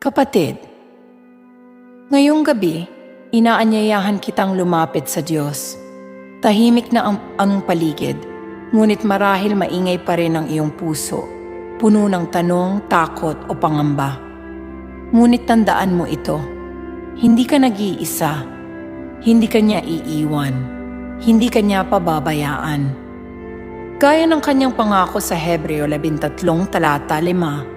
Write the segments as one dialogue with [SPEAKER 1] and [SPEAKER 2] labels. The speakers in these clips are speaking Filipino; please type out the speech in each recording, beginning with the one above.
[SPEAKER 1] Kapatid, ngayong gabi, inaanyayahan kitang lumapit sa Diyos. Tahimik na ang, ang paligid, ngunit marahil maingay pa rin ang iyong puso, puno ng tanong, takot o pangamba. Ngunit tandaan mo ito, hindi ka nag-iisa, hindi ka niya iiwan, hindi ka niya pababayaan. Gaya ng kanyang pangako sa Hebreo 13 talata 5,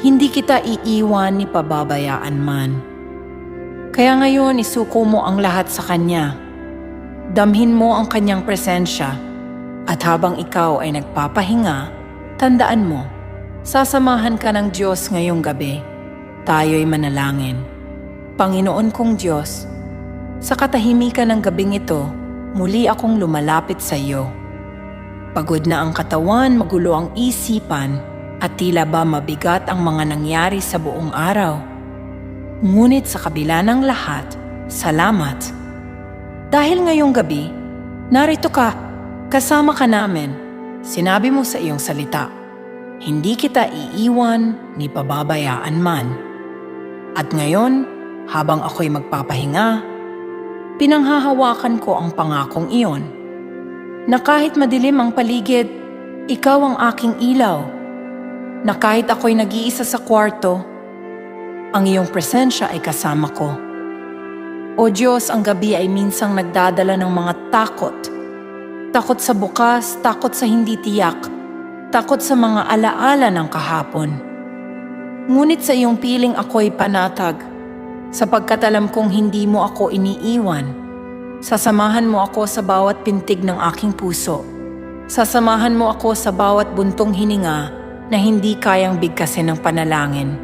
[SPEAKER 1] hindi kita iiwan ni pababayaan man. Kaya ngayon isuko mo ang lahat sa Kanya. Damhin mo ang Kanyang presensya at habang ikaw ay nagpapahinga, tandaan mo, sasamahan ka ng Diyos ngayong gabi. Tayo'y manalangin. Panginoon kong Diyos, sa katahimikan ng gabing ito, muli akong lumalapit sa iyo. Pagod na ang katawan, magulo ang isipan, at tila ba mabigat ang mga nangyari sa buong araw. Ngunit sa kabila ng lahat, salamat. Dahil ngayong gabi, narito ka, kasama ka namin. Sinabi mo sa iyong salita, hindi kita iiwan ni pababayaan man. At ngayon, habang ako'y magpapahinga, pinanghahawakan ko ang pangakong iyon. Na kahit madilim ang paligid, ikaw ang aking ilaw. Na kahit ako'y nag-iisa sa kwarto, ang iyong presensya ay kasama ko. O Diyos, ang gabi ay minsang nagdadala ng mga takot. Takot sa bukas, takot sa hindi tiyak, takot sa mga alaala ng kahapon. Ngunit sa iyong piling ako'y panatag, sapagkat alam kong hindi mo ako iniiwan. Sasamahan mo ako sa bawat pintig ng aking puso. Sasamahan mo ako sa bawat buntong hininga na hindi kayang bigkasin ng panalangin.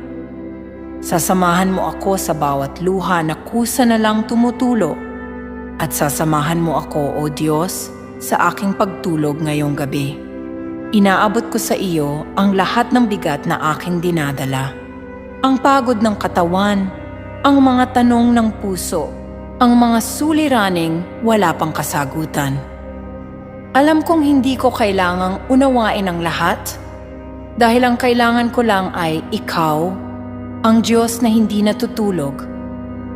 [SPEAKER 1] Sasamahan mo ako sa bawat luha na kusa na lang tumutulo. At sasamahan mo ako, O Diyos, sa aking pagtulog ngayong gabi. Inaabot ko sa iyo ang lahat ng bigat na aking dinadala. Ang pagod ng katawan, ang mga tanong ng puso, ang mga suliraning wala pang kasagutan. Alam kong hindi ko kailangang unawain ang lahat dahil ang kailangan ko lang ay ikaw, ang Diyos na hindi natutulog,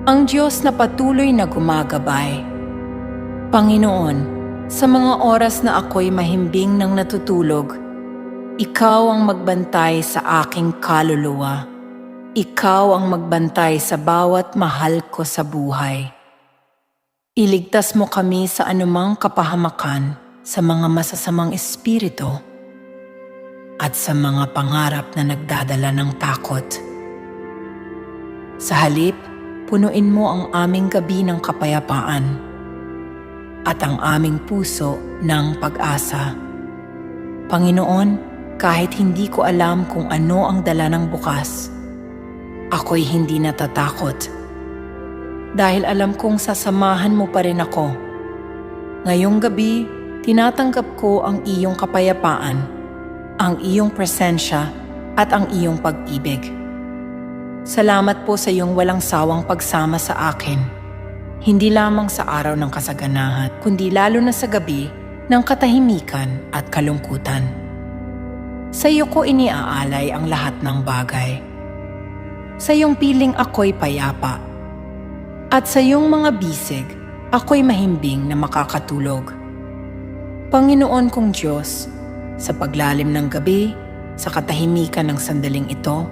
[SPEAKER 1] ang Diyos na patuloy na gumagabay. Panginoon, sa mga oras na ako'y mahimbing ng natutulog, ikaw ang magbantay sa aking kaluluwa. Ikaw ang magbantay sa bawat mahal ko sa buhay. Iligtas mo kami sa anumang kapahamakan sa mga masasamang espiritu at sa mga pangarap na nagdadala ng takot. Sa halip, punuin mo ang aming gabi ng kapayapaan at ang aming puso ng pag-asa. Panginoon, kahit hindi ko alam kung ano ang dala ng bukas, ako'y hindi natatakot. Dahil alam kong sasamahan mo pa rin ako. Ngayong gabi, tinatanggap ko ang iyong kapayapaan, ang iyong presensya at ang iyong pag-ibig. Salamat po sa iyong walang sawang pagsama sa akin. Hindi lamang sa araw ng kasaganahan, kundi lalo na sa gabi ng katahimikan at kalungkutan. Sa iyo ko iniaalay ang lahat ng bagay. Sa iyong piling ako'y payapa. At sa iyong mga bisig, ako'y mahimbing na makakatulog. Panginoon kong Diyos, sa paglalim ng gabi, sa katahimikan ng sandaling ito,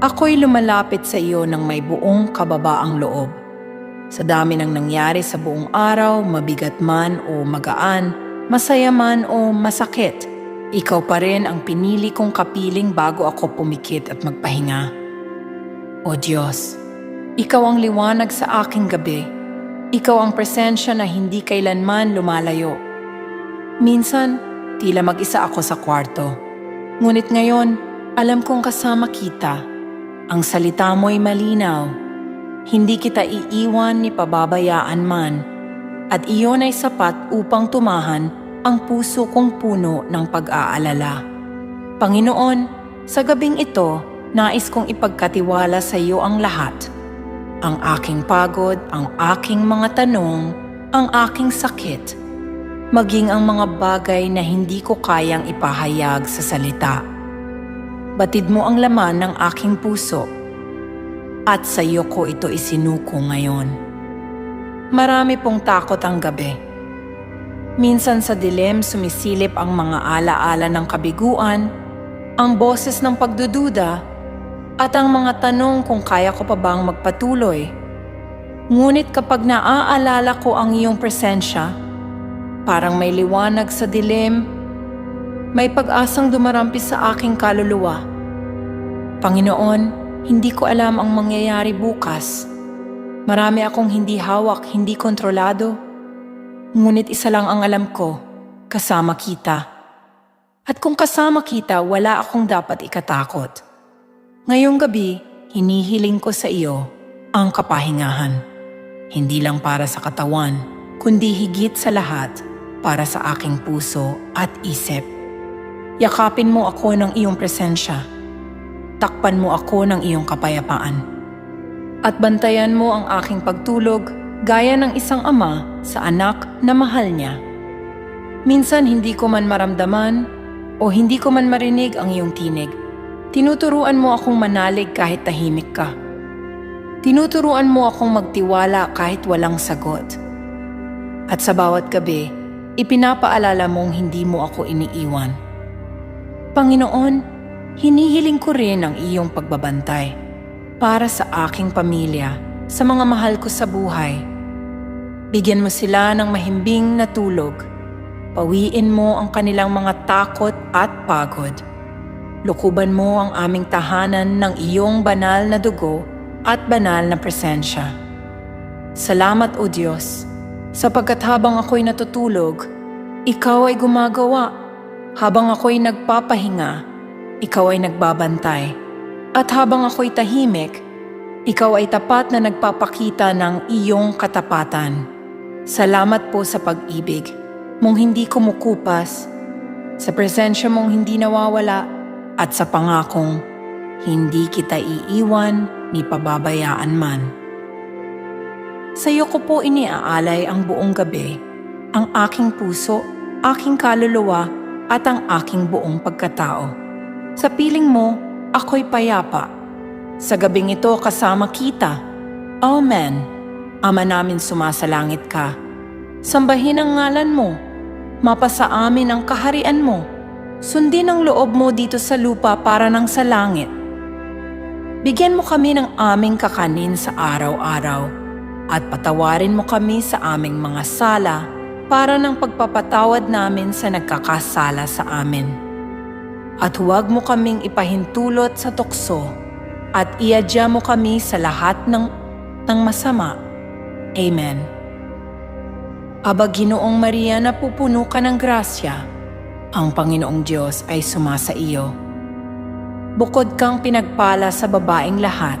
[SPEAKER 1] ako'y lumalapit sa iyo ng may buong kababaang loob. Sa dami ng nangyari sa buong araw, mabigat man o magaan, masaya man o masakit, ikaw pa rin ang pinili kong kapiling bago ako pumikit at magpahinga. O Diyos, ikaw ang liwanag sa aking gabi. Ikaw ang presensya na hindi kailanman lumalayo. Minsan, tila mag-isa ako sa kwarto. Ngunit ngayon, alam kong kasama kita. Ang salita mo'y malinaw. Hindi kita iiwan ni pababayaan man. At iyon ay sapat upang tumahan ang puso kong puno ng pag-aalala. Panginoon, sa gabing ito, nais kong ipagkatiwala sa iyo ang lahat. Ang aking pagod, ang aking mga tanong, ang aking sakit, maging ang mga bagay na hindi ko kayang ipahayag sa salita. Batid mo ang laman ng aking puso. at sa iyo ko ito isinuko ngayon. Marami pong takot ang gabi. Minsan sa dilim sumisilip ang mga alaala ng kabiguan, ang boses ng pagdududa, at ang mga tanong kung kaya ko pa bang magpatuloy. Ngunit kapag naaalala ko ang iyong presensya, parang may liwanag sa dilim, may pag-asang dumarampi sa aking kaluluwa. Panginoon, hindi ko alam ang mangyayari bukas. Marami akong hindi hawak, hindi kontrolado. Ngunit isa lang ang alam ko, kasama kita. At kung kasama kita, wala akong dapat ikatakot. Ngayong gabi, hinihiling ko sa iyo ang kapahingahan. Hindi lang para sa katawan, kundi higit sa lahat para sa aking puso at isip. Yakapin mo ako ng iyong presensya. Takpan mo ako ng iyong kapayapaan. At bantayan mo ang aking pagtulog gaya ng isang ama sa anak na mahal niya. Minsan hindi ko man maramdaman o hindi ko man marinig ang iyong tinig. Tinuturuan mo akong manalig kahit tahimik ka. Tinuturuan mo akong magtiwala kahit walang sagot. At sa bawat gabi, ipinapaalala mong hindi mo ako iniiwan. Panginoon, hinihiling ko rin ang iyong pagbabantay para sa aking pamilya, sa mga mahal ko sa buhay. Bigyan mo sila ng mahimbing na tulog. Pawiin mo ang kanilang mga takot at pagod. Lukuban mo ang aming tahanan ng iyong banal na dugo at banal na presensya. Salamat o Diyos, sapagkat habang ako'y natutulog, Ikaw ay gumagawa. Habang ako'y nagpapahinga, Ikaw ay nagbabantay. At habang ako'y tahimik, Ikaw ay tapat na nagpapakita ng iyong katapatan. Salamat po sa pag-ibig mong hindi kumukupas, sa presensya mong hindi nawawala, at sa pangakong hindi kita iiwan ni pababayaan man. Sa iyo ko po iniaalay ang buong gabi, ang aking puso, aking kaluluwa, at ang aking buong pagkatao. Sa piling mo, ako'y payapa. Sa gabing ito kasama kita. Amen. Ama namin sumasalangit ka. Sambahin ang ngalan mo. Mapasa amin ang kaharian mo. Sundin ang loob mo dito sa lupa para nang sa langit. Bigyan mo kami ng aming kakanin sa araw-araw at patawarin mo kami sa aming mga sala para ng pagpapatawad namin sa nagkakasala sa amin. At huwag mo kaming ipahintulot sa tukso at iadya mo kami sa lahat ng, ng masama. Amen. Aba Ginoong Maria na pupuno ka ng grasya, ang Panginoong Diyos ay sumasa iyo. Bukod kang pinagpala sa babaing lahat,